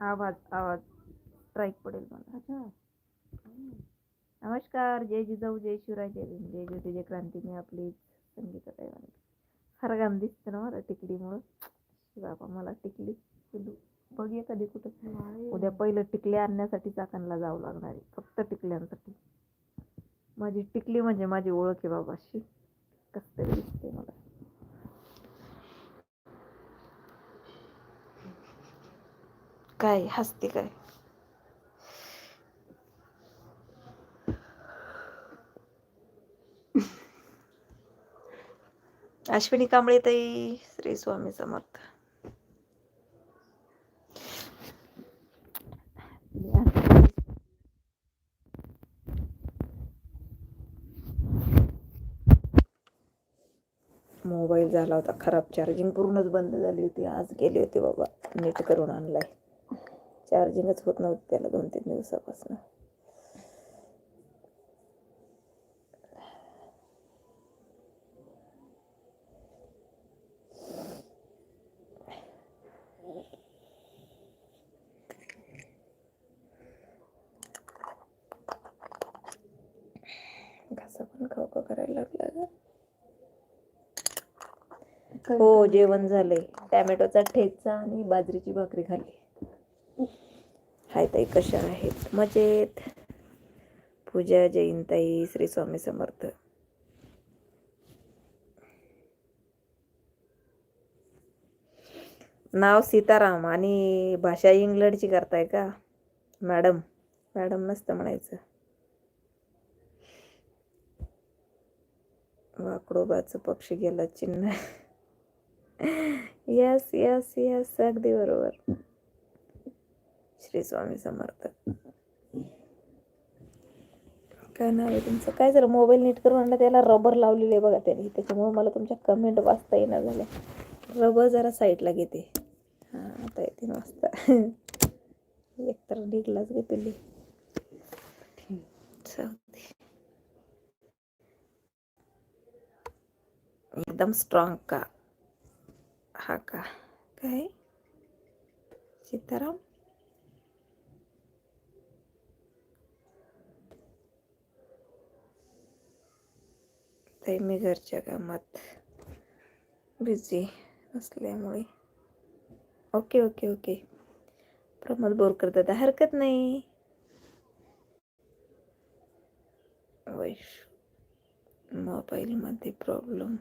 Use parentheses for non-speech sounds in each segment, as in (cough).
आवाज आवाज. स्ट्राईक पडेल मला. अच्छा. नमस्कार. जय जिजाऊ जय शिवराय जय भीम जय ज्योती जय क्रांती. मी आपली संगीता दैवाने फार गाणं दिसतं ना मला टिकलीमुळं. शी बाबा मला टिकली. बघूया कधी कुठं. उद्या पहिलं टिकली आणण्यासाठी चाकणला जावं लागणार आहे. फक्त टिकल्यांसाठी. माझी टिकली म्हणजे माझी ओळख आहे बाबा अशी कसं तरी दिसते मला. काय? हसते काय? अश्विनी कांबळे ताई श्री स्वामी समर्थ. मोबाईल झाला होता खराब चार्जिंग पूर्णच बंद झाली होती. आज गेले होते बाबा नीट करून आणलाय. चार्जिंगच होत नव्हती त्याला दोन तीन दिवसापासून. घसा पण खाऊ करायला लागला ग? हो जेवण झालंय. टॅमॅटोचा ठेचा आणि बाजरीची भाकरी खाल्ली. हाय ताई कशा आहेत? मजेत? पूजा जैनताई श्री स्वामी समर्थ. नाव सीताराम आणि भाषा इंग्लंडची करताय का? मॅडम मॅडम नसतं म्हणायचं. वाकडोबाचं पक्षी गेला चिन्ह. यस यस यस अगदी बरोबर. श्री स्वामी समर्थ. काय नाव आहे तुमचं? काय जरा मोबाईल नीट करून आणला त्याला रबर लावलेले आहे बघा त्यांनी. त्याच्यामुळे मला तुमच्या कमेंट वाचता येणार झाल्या. रबर जरा साईडला घेते. हां आता येते वाजता (laughs) एकतर निघलाच गे पिल्ली एकदम स्ट्रॉंग का? हा का? काय? सीताराम? आहे मी घरच्या कामात. बिझी असल्यामुळे. Okay okay okay Pramod Borkar दादा हरकत नाही. वैश मोबाईलमध्ये प्रॉब्लेम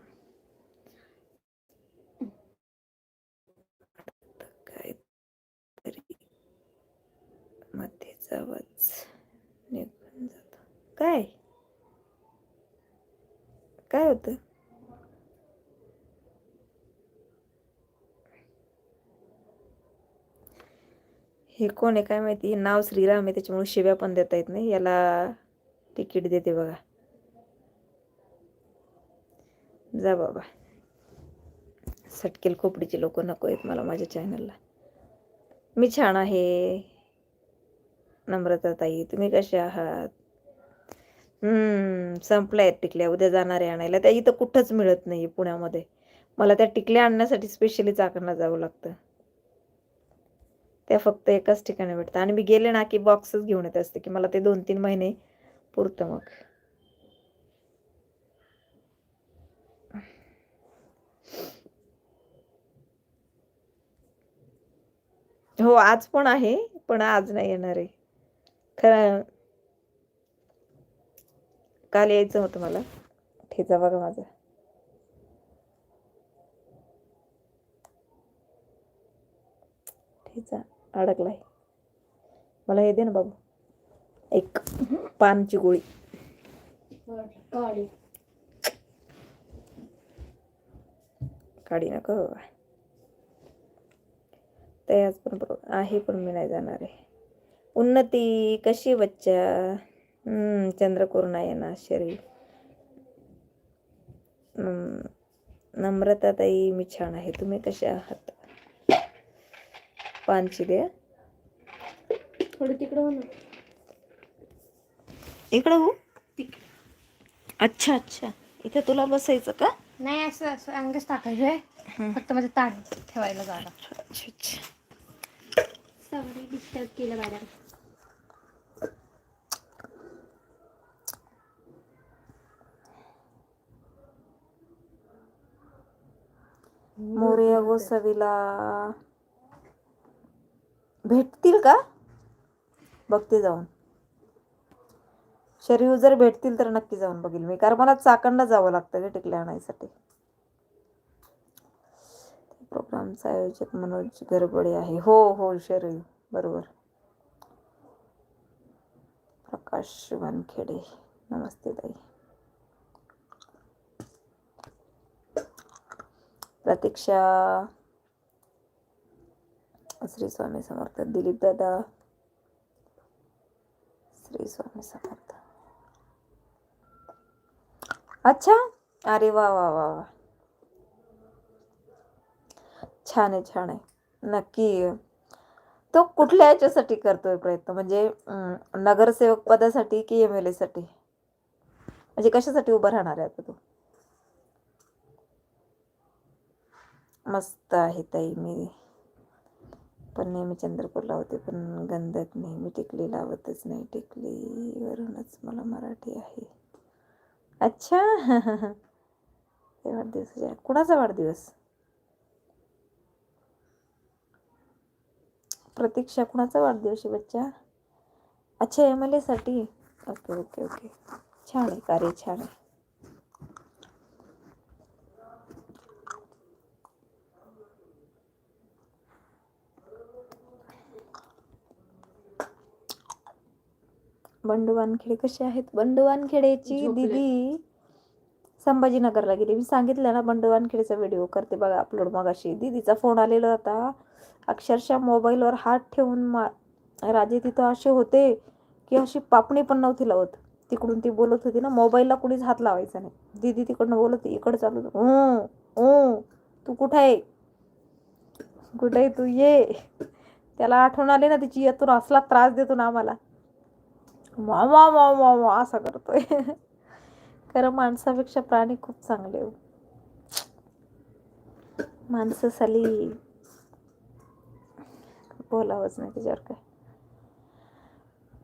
काय तरी मध्येच आवाज निघून जातो. काय? काय होतं? हे कोण आहे काय माहिती? हे नाव श्रीराम आहे त्याच्यामुळे शिव्या पण देता येत नाही. याला तिकीट देते बघा. जा बाबा. सटकेल खोपडीचे लोक नको आहेत मला माझ्या चॅनलला मी छान आहे. नम्रता ताई तुम्ही कसे आहात? हम्म संपल्या आहेत टिकल्या उद्या जाणार आहे आणायला. त्या इथं कुठंच मिळत नाही पुण्यामध्ये. मला त्या टिकल्या आणण्यासाठी स्पेशली चाकणला जावं लागतं. त्या फक्त एकाच ठिकाणी भेटतात. आणि मी गेले ना की बॉक्सच घेऊन येत असते की मला ते दोन तीन महिने पुरतं मग. हो आज पण आहे पण आज नाही येणार आहे. खरं काल यायचं होतं मला. ठेचा बघा माझा. ठेचा अडकलाय. मला हे दे ना बाबू. एक पानची गोळी. काढी. नका ते आज पण बरोबर आहे पण मी नाही जाणार आहे. उन्नती कशी बच्चा? हम्म, चंद्रकोर नाही ना शरीर नम्रता ताई मी छान आहे. तुम्ही कसे आहात? पानची द्या थोडी तिकडे हो ना. इकडं हो? अच्छा अच्छा. इथे तुला बसायचं का? नाही असं असं अंगच टाकायचं आहे. फक्त माझं ताट ठेवायला जागा. अच्छा अच्छा सॉरी डिस्टर्ब केलं मॅडम मोरया गोसावीला भेटतील का? बघते जाऊन. शरीर जर भेटतील तर नक्की जाऊन बघेल मी. कारण मला चाकणला जावं लागतं ग टिकल्या आणायसाठी. प्रोग्रामचा आयोजक मनोज गरबडे आहे. हो हो शरीर. बरोबर. प्रकाश वानखेडे. नमस्ते ताई. प्रतीक्षा. श्री स्वामी समर्थ दिलीप दादा. श्री स्वामी समर्थ. अच्छा अरे वा वा वा वा. छान आहे छान आहे. नक्की. तो कुठल्या याच्यासाठी करतोय प्रयत्न? म्हणजे नगरसेवक पदासाठी की एम एलसाठी? म्हणजे कशासाठी उभं राहणार आहे आता तू? मस्त आहे ताई मी. पण नेहमी चंद्रपूर लावते पण गंधत नेहमी टिकली लावतच नाही. टिकलीवरूनच मला मराठी आहे. अच्छा. ते वाढदिवस कुणाचा वाढदिवस? प्रतीक्षा कुणाचा वाढदिवस आहे बच्चा? अच्छा एम एल एसाठी ओके ओके ओके. छान आहे कार्य छान आहे. बंडू वानखेडे कसे आहेत? बंडू वानखेडेची झोपले. दिदी संभाजीनगरला गेली. मी सांगितलं ना बंडू वानखेडेचा व्हिडिओ करते बघा अपलोड मगाशी. दिदीचा फोन आलेला होता. अक्षरशः मोबाईलवर हात ठेवून मा राजे तिथं असे होते की अशी पापणी पण नव्हती लावत. तिकडून ती बोलत होती ना मोबाईलला कुणीच हात लावायचा नाही. दीदी तिकडनं बोलत होती इकडं चालू होतं, "ऊ, ऊ, तू कुठं आहे? कुठे आहे तू? ये. त्याला आठवण आली ना तिची येतून असला त्रास देतो ना आम्हाला. वा वा वा वा वा असा करतोय. (laughs) खरं माणसापेक्षा प्राणी खूप चांगले हो. माणसं साली बोलावंच नाही त्याच्यावर काय.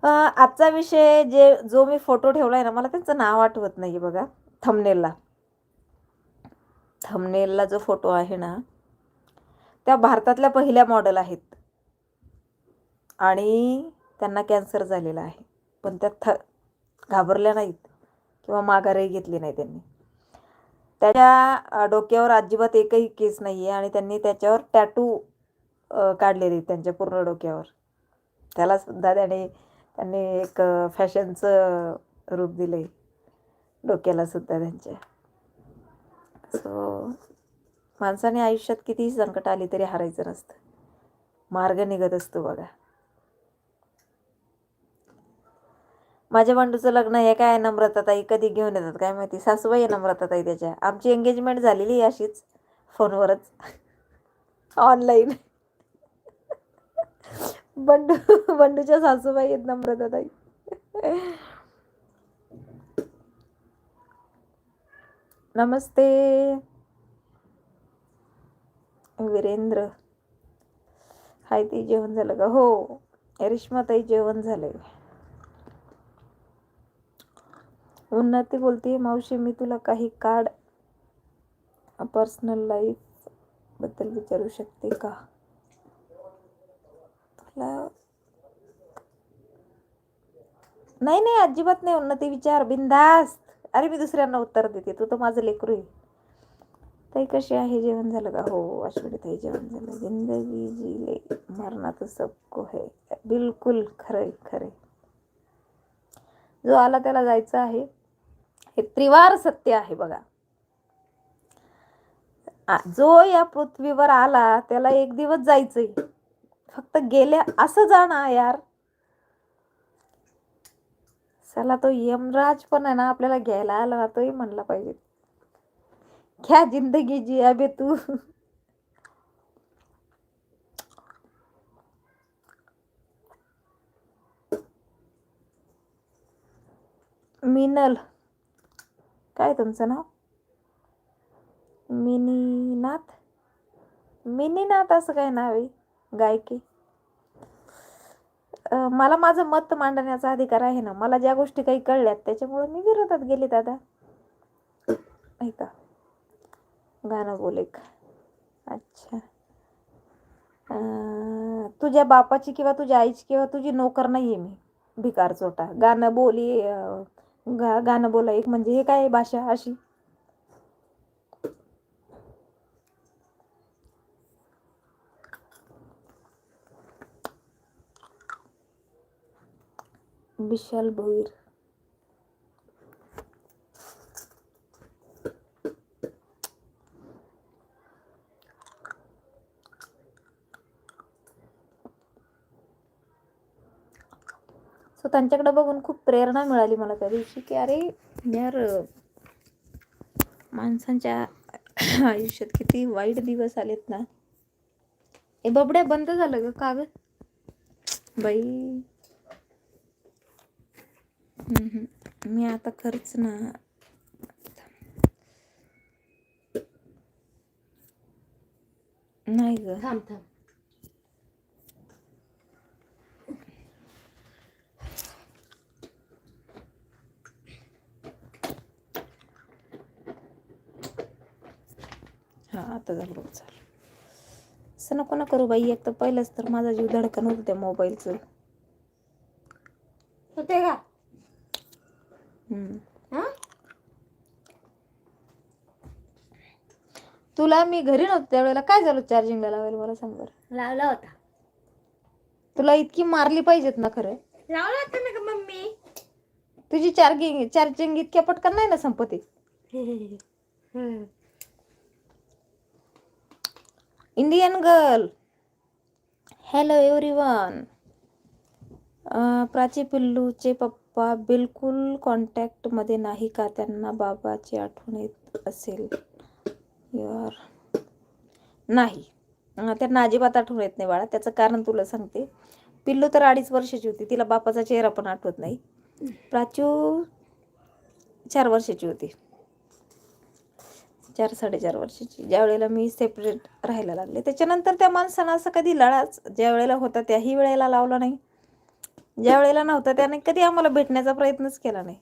आजचा विषय जे जो मी फोटो ठेवला आहे ना मला त्यांचं नाव आठवत नाही बघा थमनेलला थमनेलला जो फोटो आहे ना त्या भारतातल्या पहिल्या मॉडेल आहेत. आणि त्यांना कॅन्सर झालेला आहे. पण त्या थ घाबरल्या नाहीत किंवा माघारही घेतली नाही त्यांनी. त्याच्या डोक्यावर अजिबात एकही केस नाही आहे आणि त्यांनी त्याच्यावर टॅटू काढलेले आहेत त्यांच्या पूर्ण डोक्यावर. त्याला सुद्धा त्याने त्यांनी एक फॅशनचं रूप दिले डोक्याला सुद्धा त्यांच्या. सो माणसाने आयुष्यात कितीही संकट आली तरी हारायचं नसतं. मार्ग निघत असतो बघा. माझ्या बंडूचं लग्न हे काय नम्रताताई कधी घेऊन येतात काय माहिती? सासूबाई आहे नम्रताताई त्याच्या. आमची एंगेजमेंट झालेली आहे अशीच फोनवरच. ऑनलाईन बंडू बंडूच्या सासूबाई आहेत नम्रताताई नमस्ते. वीरेंद्र. हाय ती जेवण झालं का? हो रेश्माताई जेवण झालंय. उन्नती बोलते मावशी मी तुला काही कार्ड पर्सनल लाईफबद्दल विचारू शकते का? तुला नाही नाही अजिबात नाही उन्नती विचार बिंदास्त अरे मी दुसऱ्यांना उत्तर देते तू तर माझं लेकरू आहे. ताई कशी आहे जेवण झालं का? हो अश्विनी ताई जेवण झालं. जिंदगी जी मरणा तो सबको है. बिलकुल खरं खरे जो आला त्याला जायचं आहे. हे त्रिवार सत्य आहे बघा. जो या पृथ्वीवर आला त्याला एक दिवस जायचंय. फक्त गेल्या असं जा ना यार. चला तो यमराज पण आहे ना आपल्याला घ्यायला आला तोही म्हणला पाहिजे. क्या जिंदगी जी अबे तू. मिनल. काय तुमचं नाव? मिनीनाथ? मिनीनाथ असं काय नाव आहे? गायकी? मला माझं मत मांडण्याचा अधिकार आहे ना. मला ज्या गोष्टी काही कळल्यात त्याच्यामुळे मी विरोधात गेले दादा. ऐका. गाणं बोले का अच्छा. तुझ्या बापाची किंवा तुझ्या आईची किंवा तुझी नोकर नाहीये मी. भिकार चोटा. गाणं बोली गा गाणं बोला एक म्हणजे हे काय भाषा अशी? विशाल भोईर सो त्यांच्याकडे बघून खूप प्रेरणा मिळाली मला त्या दिवशी की अरे यार माणसांच्या आयुष्यात किती वाईट दिवस आलेत ना. ए बबड्या बंद झालं ग का ग? बाई. मी आता खरंच ना नाही ग. थांब थांब. हा आता झालं चालेल असं नको ना करू बाई एक तर पहिलंच तर माझा जीव धडकन होतं त्या मोबाईलचं. होते का. हा? तुला मी घरी नव्हते त्यावेळेला काय झालं चार्जिंगला लावायला मला सांग बरं? लावला होता. तुला इतकी मारली पाहिजेत ना खरं. लावला होता ना का मम्मी. तुझी चार्जिंग चार्जिंग इतक्या पटकन नाही ना संपत्ती (laughs) हम्म. Indian girl hello everyone Prachi पिल्लूचे पप्पा बिलकुल कॉन्टॅक्टमध्ये नाही का? त्यांना बाबाची आठवण येत असेल. यार. नाही. त्यांना अजिबात आठवण येत नाही बाळा. त्याचं कारण तुला सांगते. पिल्लू तर अडीच वर्षाची होती. तिला बापाचा चेहरा पण आठवत नाही. प्राचू चार वर्षाची होती. चार साडेचार वर्षाची. ज्या वेळेला मी सेपरेट राहायला लागले त्याच्यानंतर त्या माणसानं असं कधी लढाच ज्या वेळेला होता त्याही वेळेला लावला नाही. ज्या वेळेला नव्हता त्याने कधी आम्हाला भेटण्याचा प्रयत्नच केला नाही.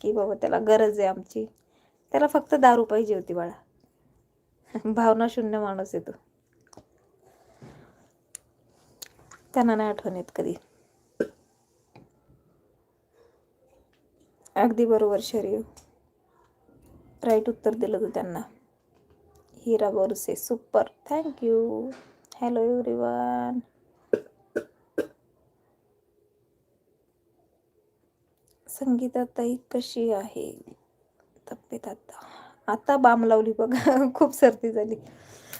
की बाबा त्याला गरज आहे आमची. त्याला फक्त दारू पाहिजे होती बाळा. भावना शून्य माणूस आहे तो. त्यांना नाही आठवण येत कधी. अगदी बरोबर शरीर. राईट उत्तर दिलं तू त्यांना. Hira Borse super thank you hello everyone Sangeeta ताई कशी आहे? तब्येत आता. आता बाम लावली बघा. (laughs) खूप सर्दी झाली.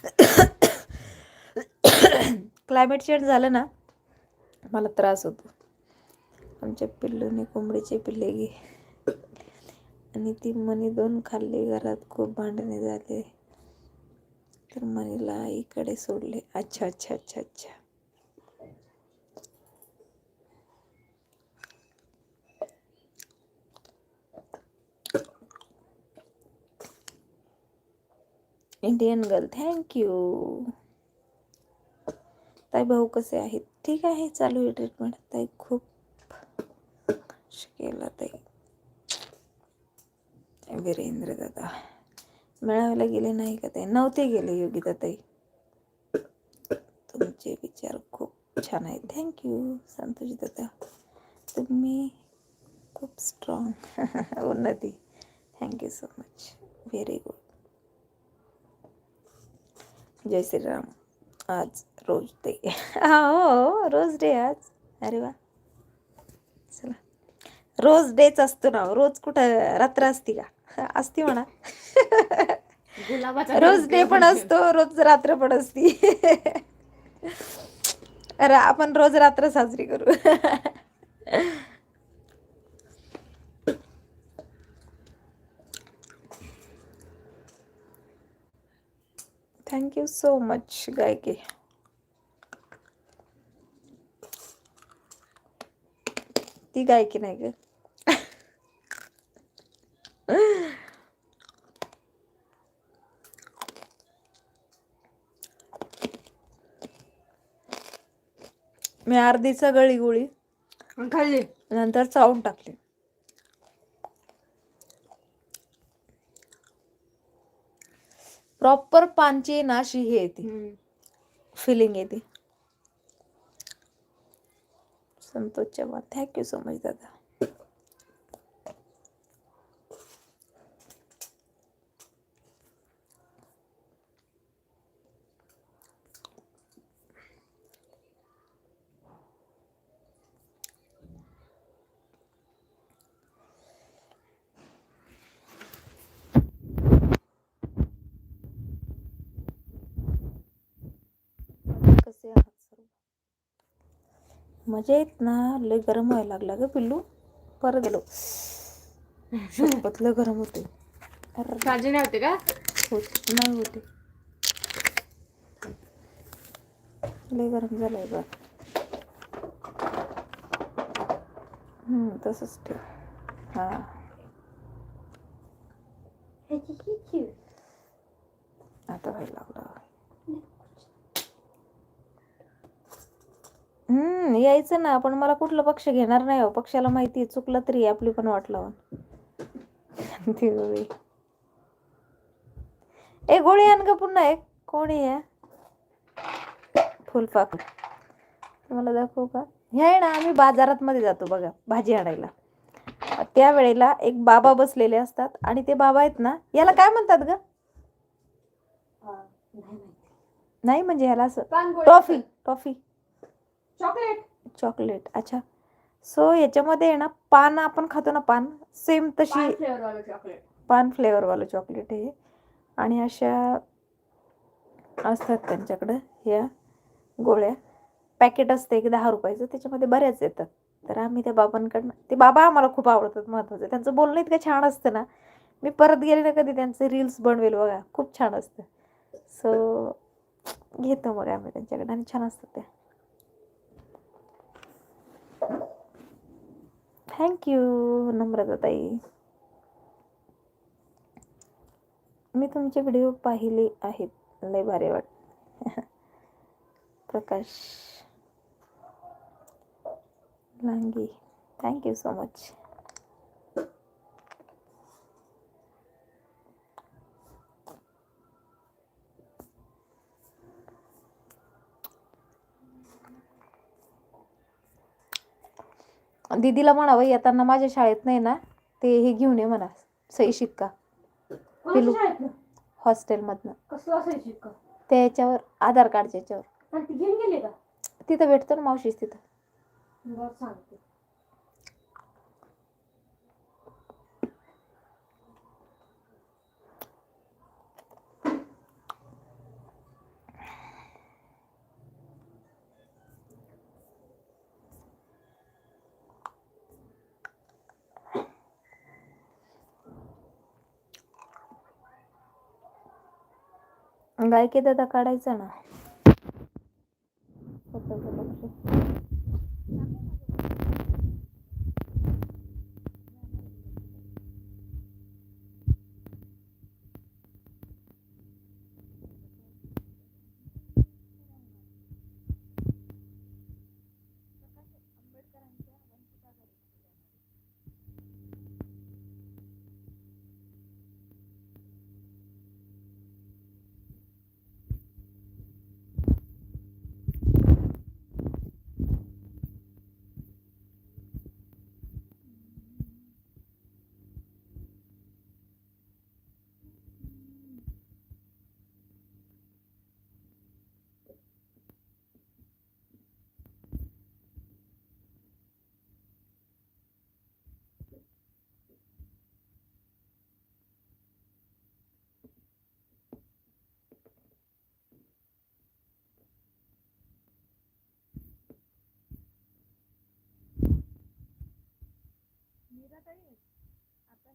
(coughs) क्लायमेट चेंज झालं ना मला त्रास होतो. आमच्या पिल्लूने कोंबडीचे पिल्ले घे. आणि ती मनी दोन खाल्ली घरात खूप भांडणे झाले. तर मनीला आईकडे सोडले. अच्छा अच्छा अच्छा अच्छा. इंडियन गर्ल थँक्यू ताई भाऊ कसे आहेत? ठीक आहे चालू आहे ट्रीटमेंट ताई खूप केला ताई. वीरेंद्र दादा. मेळाव्याला गेले नाही का ताई नव्हते गेले योगिता ताई तुमचे विचार खूप छान आहेत. थँक्यू संतोष दादा. तुम्ही खूप स्ट्रॉंग (laughs) उन्नती. Thank you so much very good जय श्रीराम. आज रोज डे. (laughs) हो रोज डे आज. अरे वा. चला. रोज डेच असतो ना हो. रोज कुठं रात्र असती का? (laughs) असती म्हणा. रोज डे पण असतो रोज रात्र पण असती. (laughs) अरे आपण रोज रात्र साजरी करू. थँक्यू सो मच गायके ती गायकी नाही ग. मी अर्धी सगळी गोळी खाल्ली? नंतर चावून टाकली. प्रॉपर पानची नाशी हे येते. फिलिंग येते. Santosh Chavan thank you so दादा कसे आहात सर्व मजेत ना. लय गरम व्हायला लागला ग पिल्लू. परत गेलो शपथ लय गरम होते अरे, भाजी नाही होते का? होत. नाही होते. लय गरम झालंय बघ हम्म तसंच ठेव. हा. आता व्हायला लागला. हम्म यायचं ना. पण मला कुठलं पक्ष घेणार नाही हो. पक्षाला माहिती आहे चुकलं तरी आपली पण वाट लावून. (laughs) ए गोळी आण का पुन्हा एक. कोणी आहे? फुलपाखरू तुम्हाला दाखवू का? ह्या आहे ना आम्ही बाजारात मध्ये जातो बघा भाजी आणायला. त्यावेळेला एक बाबा बसलेले असतात आणि ते बाबा आहेत ना याला काय म्हणतात ग? नाही म्हणजे ह्याला असं टॉफी टॉफी. चॉकलेट चॉकलेट अच्छा. सो याच्यामध्ये आहे ना पान आपण खातो ना पान. सेम तशी फ्लेवर वाला चॉकलेट पान फ्लेवरवालं चॉकलेट आहे. हे. आणि अशा असतात त्यांच्याकडं ह्या गोळ्या. पॅकेट असते एक दहा रुपयाचं त्याच्यामध्ये बऱ्याच येतात. तर आम्ही त्या बाबांकडनं ते बाबा आम्हाला खूप आवडतात महत्त्वाचं त्यांचं बोलणं इतकं छान असतं ना. मी परत गेले ना कधी त्यांचे रील्स बनवेल बघा. खूप छान असतं. सो घेतो मग आम्ही त्यांच्याकडे आणि छान असतात त्या. थँक्यू नम्रताताई. मी तुमचे व्हिडिओ पाहिले आहेत. लय भारी वाट. (laughs) Prakash Langi. Thank you so दीदीला म्हणावं येताना माझ्या शाळेत नाही ना ते हे घेऊन ये म्हणा सही शिक्का. पिलू. हॉस्टेलमधनं. त्याच्यावर आधार कार्डच्या याच्यावर. तिथं भेटतो ना मावशीच तिथं. गायके दादा काढायचा ना? आता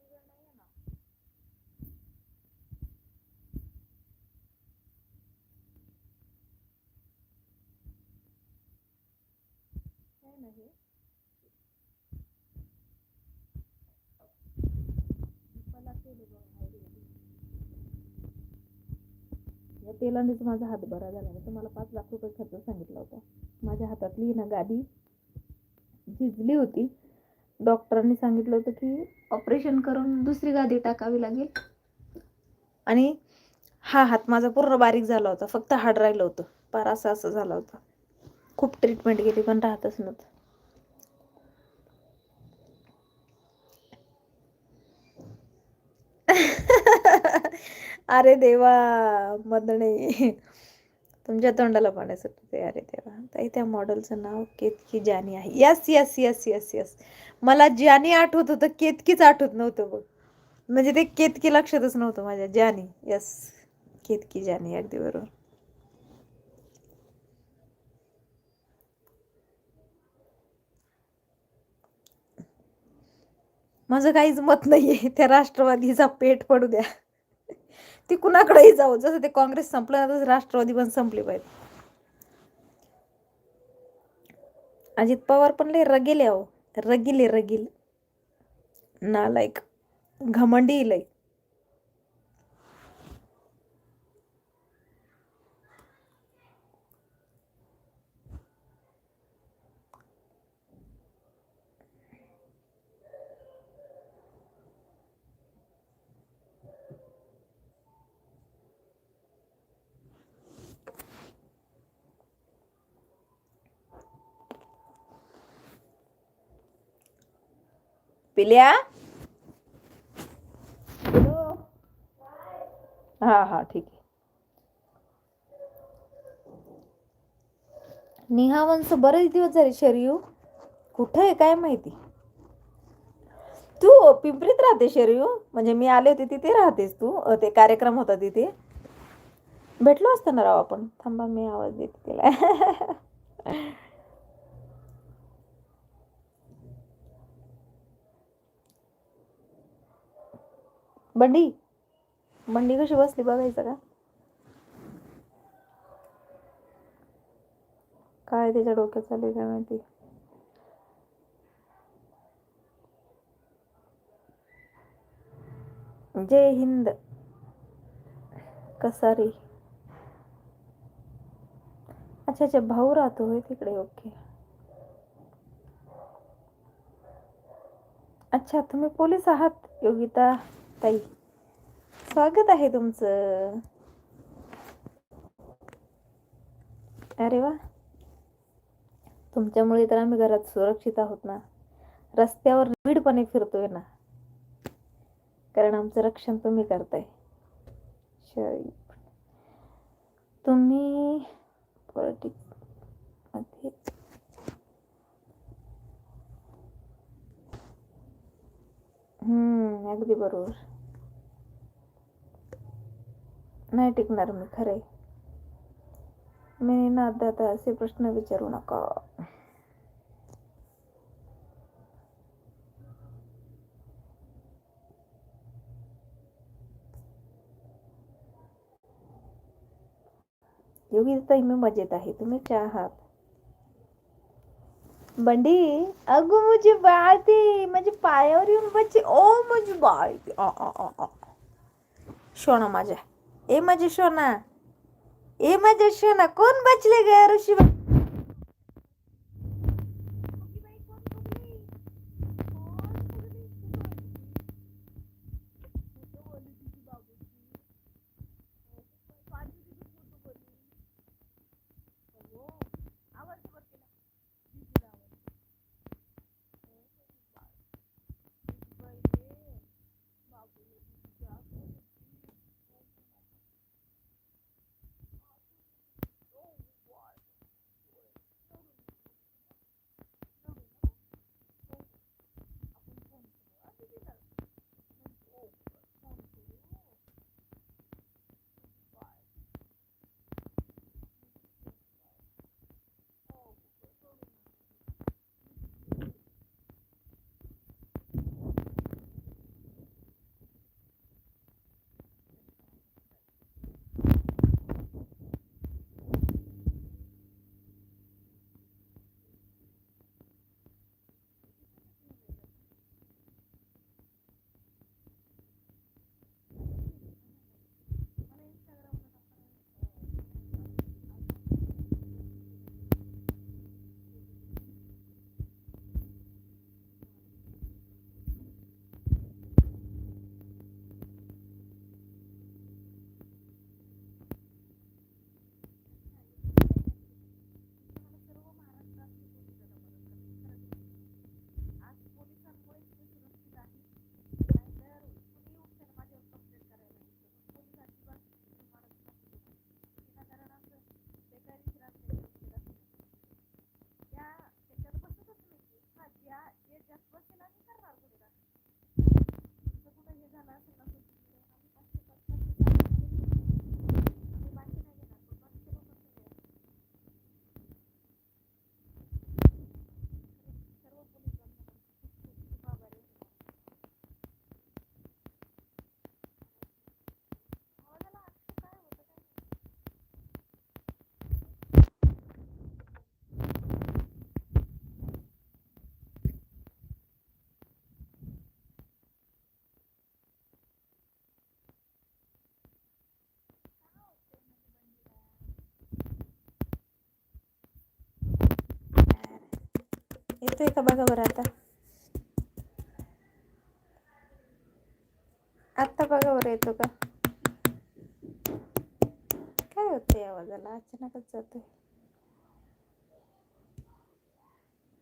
वेळ नाही या तेलानेच माझा हात बरा झाला. नाही तुम्हाला पाच लाख रुपये खर्च सांगितला होता. माझ्या हातातली ना गादी झिजली होती. डॉक्टरांनी सांगितलं होतं की ऑपरेशन करून दुसरी गादी टाकावी लागेल. आणि हा हात माझा पूर्ण बारीक झाला होता फक्त हाड राहिलं होतं. पार असं असं झालं होतं. खूप ट्रीटमेंट केली पण राहतच नव्हतं. (laughs) अरे देवा मदणे तुमच्या तोंडाला पाण्यासाठी तयार आहे तेव्हा. ताई त्या मॉडेलचं नाव केतकी जानी आहे. Yes yes yes yes yes मला जानी आठवत होतं केतकीच आठवत नव्हतं बघ. म्हणजे ते केतकी लक्षातच नव्हतं माझ्या. जानी यस केतकी जानी अगदी बरोबर. माझं काहीच मत नाहीये. त्या राष्ट्रवादीचा पेट पडू द्या. ती कुणाकडेही जाऊ. जसं ते काँग्रेस संपलं तसं राष्ट्रवादी पण संपली पाहिजे अजित पवार पण लय रगेले अहो. रगिले रगिल. नालायक. घमंडी लय. पिल्या? हा हा ठीक आहे. नेहा वंश बरेच दिवस झाले शरयू. कुठं आहे काय माहिती? तू पिंपरीत राहते शरयू? म्हणजे मी आले होते तिथे राहतेस तू? ते कार्यक्रम होता तिथे? भेटलो असतं ना राव आपण. थांबा मी आवाज देते तिला. (laughs) बंडी? बंडी कशी बसली बघायचं का? काय त्याच्या डोक्यात चालू काय माहिती? जय हिंद. कसारी. अच्छा अच्छा भाऊ राहतो होय तिकडे ओके. अच्छा तुम्ही पोलीस आहात योगिता? ताई. स्वागत आहे तुमचं. अरे वा. तुमच्यामुळे तर आम्ही घरात सुरक्षित आहोत ना. रस्त्यावर नीडपणे फिरतोय ना. कारण आमचं रक्षण तुम्ही करताय. तुम्ही पॉलिटिक्स हम्म अगदी बरोबर. नाही टिकणार मी खरे मी ना दादा असे प्रश्न विचारू नका. योगी ताई मी मजेत आहे. तुम्ही क्या आहात. बंडी अगो मुझे बाळते माझ्या पायावर येऊन बच्चे ओ मुझे बाळते शोणा माझ्या. ए माझे शोना ए माझ्या शोना कोण बचले ग ऋषी येतोय का बघा बरं आता? आत्ता बघा बरं येतो का? काय होतंय आवाजाला? अचानकच जातोय.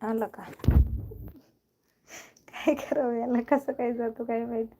आलं का? काय करावं याला? कसं काय जातो काय माहिती?